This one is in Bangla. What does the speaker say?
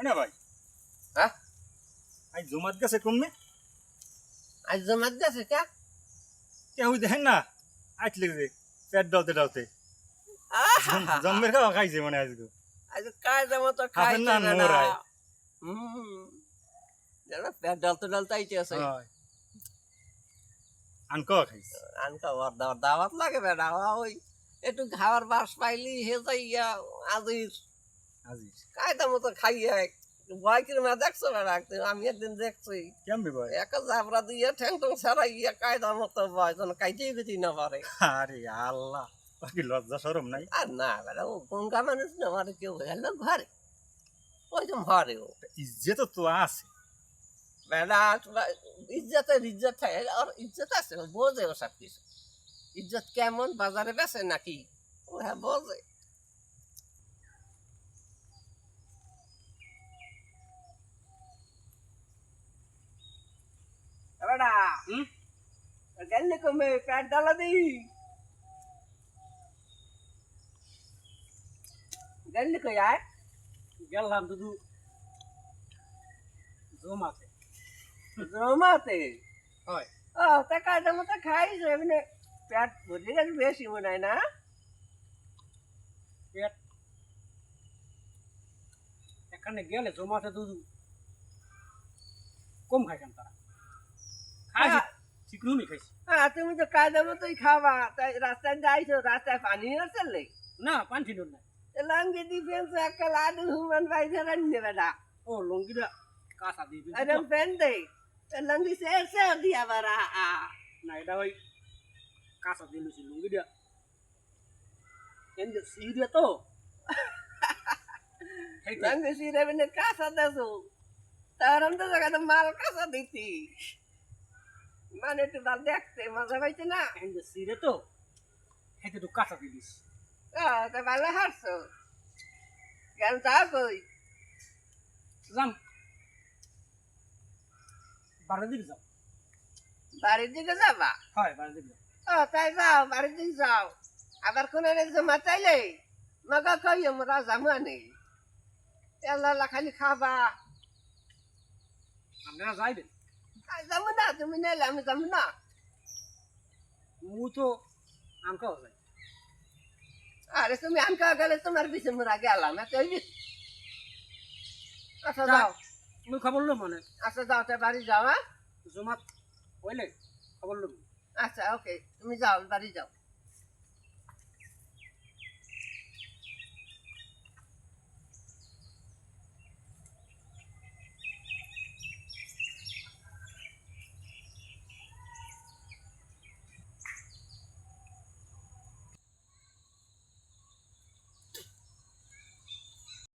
না ভাই? হ্যাঁ? আজ জমাত গেছে কমবে আজ জমাত গেছে কে? কেউ দেখেন না? আইটলে যে পেট ডালতে ডালতে। জম্মের খাওয়া খাইছে মানে আজকে। আজ কাজ আমার তো খাই খাবেন না। হুম। যেন পেট ডালতে ডালতে আইতেছে হয়। আন খাওয়া খাইছে। আনকা ওর দাওয়াত লাগে বেটা ওই একটু খাবার বাস পাইলি হে যাইয়া আজির আজি কায়দা মতো খাইয়া ভয় কিরম দেখছ বেটা আমি একদিন দেখছি। কেমবে ভাই একা জাবরা দিয়ে ঠ্যাং টং ছাড়াইয়া কায়দা মতো ভয় যেন কাইতেই গেছি না পারে। আরে আল্লাহ বাকি লজ্জা সরম নাই? আর না বেটা ও গঙ্গা মানুষ না আমার কেউ গেল ঘরে। ওই তো ঘরে ও। ইজ্জত তো আছে। বেটা ইজ্জতের ইজ্জত থাকে আর ইজ্জত আছে বোঝে ও সব কিছু ইজ্জত কেমন বাজারে বেছে নাকি? ও হ্যাঁ বোঝে বেটা হুম? গেলে কমে প্যাট ডালা দিই গেলে কই আয়? গেলাম শুধু জমাতে। জমাতে? হয়। ও তা কাজের মতো খাইছে এমনি পেট ভরে গেছে বেশি মনে হয় না? পেট এখানে গেলে জমাতে দুধ। কম খাইছেন তারা। খাইছি। হ্যাঁ। চিকনুনি খাইছি। হ্যাঁ তুমি তো কাজের মতোই খাবা। তাই রাস্তায় যাইছো রাস্তায় পানি আছে লে? না পান ছিল না। লঙ্গি দি ফেলছো একটা লাডু হুমান বাইরে রান্নে বেটা ও লঙ্গিটা কাঁচা দিয়ে তো। এরম ফেন দে। লঙ্গি শের শের দিয়া বারা আ না এটা ওই কাঁচা দিয়ে দিয়েছি লঙ্গিটা। কিন্তু সিঁড়িয়া তো। লঙ্গি সিরে বিনে কাঁচা দেছো। তার তো জায়গাতে মাল কাঁচা দিতি। মানে একটু দাল দেখতে মজা পাইছে না। কিন্তু সিঁড়ে তো সেইটা তো কাঁচা আহ, তা ভালো হারছো। কেন যাও কই? যাম। বারো দিকে যাও। বাড়ির দিকে যাবা? হয় বারো দিকে ও তাই যাও বাড়ির দিকে যাও। আবার কোন জমা চাইলে? মগা কই আমরা জামানে এল্লা খালি খাবা। আপনারা যাইবেন যাব না তুমি নেলে আমি যাব না মু তো আনকাও যাই আরে তুমি আনকা গেলে তোমার পিছনে মোরা গেলাম এত আচ্ছা যাও মুই খবর লো মানে আচ্ছা যাও তাই বাড়ি যাও হ্যাঁ জমাত হইলে খবর লো আচ্ছা ওকে তুমি যাও বাড়ি যাও